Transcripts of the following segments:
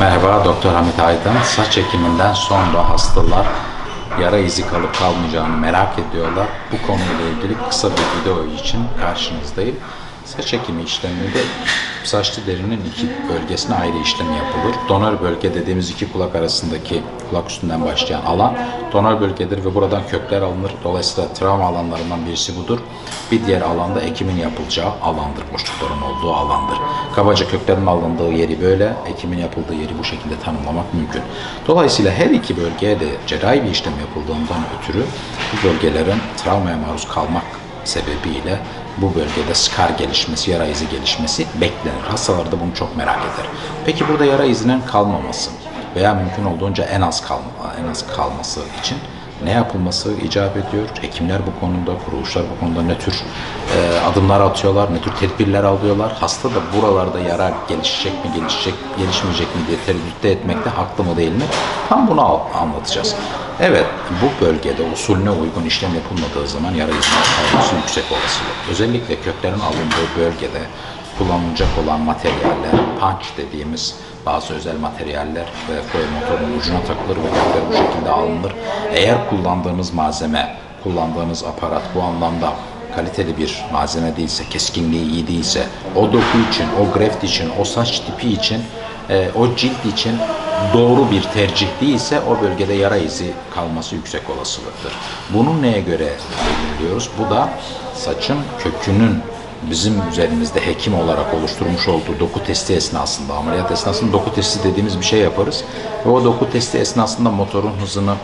Merhaba Doktor Hamit Aydın. Saç ekiminden sonra hastalar yara izi kalıp kalmayacağını merak ediyorlar. Bu konuyla ilgili kısa bir video için karşınızdayım. Saç ekimi işleminde saçlı derinin iki bölgesine ayrı işlem yapılır. Donör bölge dediğimiz iki kulak arasındaki kulak üstünden başlayan alan donör bölgedir ve buradan kökler alınır. Dolayısıyla travma alanlarından birisi budur. Bir diğer alanda ekimin yapılacağı alandır. Boşlukların olduğu alandır. Kabaca köklerin alındığı yeri böyle, ekimin yapıldığı yeri bu şekilde tanımlamak mümkün. Dolayısıyla her iki bölgeye de cerrahi bir işlem yapıldığından ötürü bu bölgelerin travmaya maruz kalmak sebebiyle bu bölgede skar gelişmesi, yara izi gelişmesi beklenir. Hastalar da bunu çok merak eder. Peki burada yara izinin kalmaması veya mümkün olduğunca en az kalma, en az kalması için ne yapılması icap ediyor? Hekimler bu konuda, kuruluşlar bu konuda ne tür e, adımlar atıyorlar, ne tür tedbirler alıyorlar? Hasta da buralarda yara gelişecek mi, gelişecek, gelişmeyecek mi diye tereddütte etmekte haklı mı değil mi? Tam bunu anlatacağız. Evet, bu bölgede usulüne uygun işlem yapılmadığı zaman yara izinin kalması yüksek olasılık. Özellikle köklerin alındığı bölgede kullanılacak olan materyaller, punch dediğimiz bazı özel materyaller ve foil motorun ucuna takılır ve kökler bu şekilde alınır. Eğer kullandığınız malzeme, kullandığınız aparat bu anlamda kaliteli bir malzeme değilse, keskinliği iyi değilse, o doku için, o graft için, o saç tipi için, e, o cilt için doğru bir tercih değilse o bölgede yara izi kalması yüksek olasılıktır. Bunu neye göre belirliyoruz? Bu da saçın kökünün bizim üzerimizde hekim olarak oluşturmuş olduğu doku testi esnasında, ameliyat esnasında doku testi dediğimiz bir şey yaparız. Ve o doku testi esnasında motorun hızını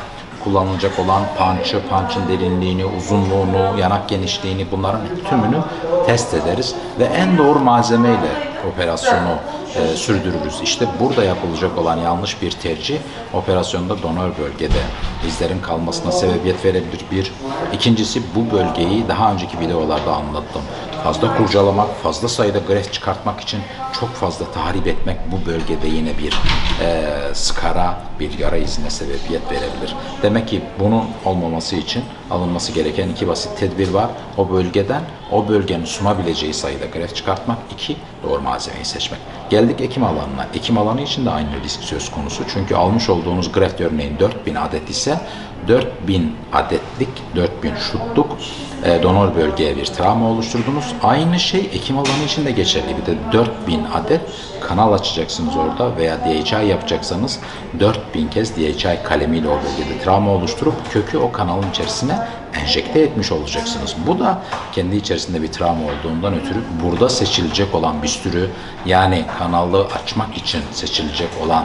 kullanılacak olan punch'ı, punch'ın derinliğini, uzunluğunu, yanak genişliğini bunların tümünü test ederiz ve en doğru malzemeyle operasyonu e, sürdürürüz. İşte burada yapılacak olan yanlış bir tercih operasyonda donör bölgede izlerin kalmasına sebebiyet verebilir. Bir. İkincisi bu bölgeyi daha önceki videolarda anlattım. Fazla kurcalamak, fazla sayıda greft çıkartmak için çok fazla tahrip etmek bu bölgede yine bir e, skara, bir yara izine sebebiyet verebilir. Demek ki bunun olmaması için alınması gereken iki basit tedbir var. O bölgeden o bölgenin sunabileceği sayıda greft çıkartmak. iki doğru malzemeyi seçmek. Geldik ekim alanına. Ekim alanı için de aynı risk söz konusu. Çünkü almış olduğunuz greft örneğin 4000 adet ise 4000 adetlik, 4000 şutluk e, donör bölgeye bir travma oluşturdunuz. Aynı şey ekim alanı için de geçerli. Bir de 4000 adet kanal açacaksınız orada veya DHI yapacaksanız 4000 kez DHI kalemiyle o bölgede travma oluşturup kökü o kanalın içerisine enjekte etmiş olacaksınız. Bu da kendi içerisinde bir travma olduğundan ötürü burada seçilecek olan bir sürü yani kanalı açmak için seçilecek olan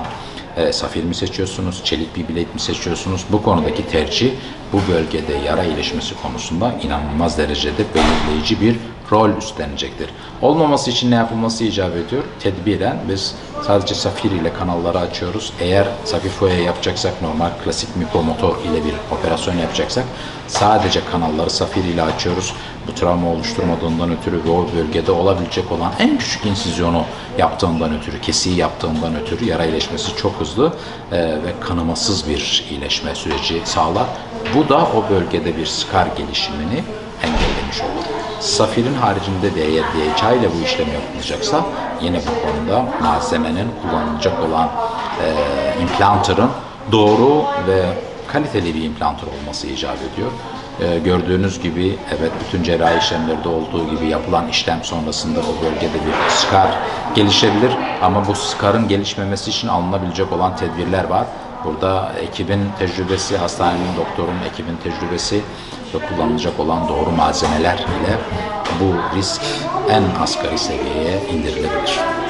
e, safir mi seçiyorsunuz, çelik bir bilet mi seçiyorsunuz? Bu konudaki tercih bu bölgede yara iyileşmesi konusunda inanılmaz derecede belirleyici bir rol üstlenecektir. Olmaması için ne yapılması icap ediyor? Tedbiren biz sadece safir ile kanalları açıyoruz. Eğer safir foya yapacaksak normal klasik mikromotor ile bir operasyon yapacaksak sadece kanalları safir ile açıyoruz. Bu travma oluşturmadığından ötürü ve o bölgede olabilecek olan en küçük insizyonu yaptığından ötürü, kesiği yaptığından ötürü yara iyileşmesi çok hızlı e, ve kanımasız bir iyileşme süreci sağlar. Bu da o bölgede bir skar gelişimini engellemiş olur. Safirin haricinde de eğer DHA ile bu işlem yapılacaksa yine bu konuda malzemenin kullanılacak olan e, implantörün doğru ve kaliteli bir implantör olması icap ediyor. E, gördüğünüz gibi evet bütün cerrahi işlemlerde olduğu gibi yapılan işlem sonrasında o bölgede bir skar gelişebilir ama bu skarın gelişmemesi için alınabilecek olan tedbirler var. Burada ekibin tecrübesi, hastanenin doktorun ekibin tecrübesi ve kullanılacak olan doğru malzemeler ile bu risk en asgari seviyeye indirilebilir.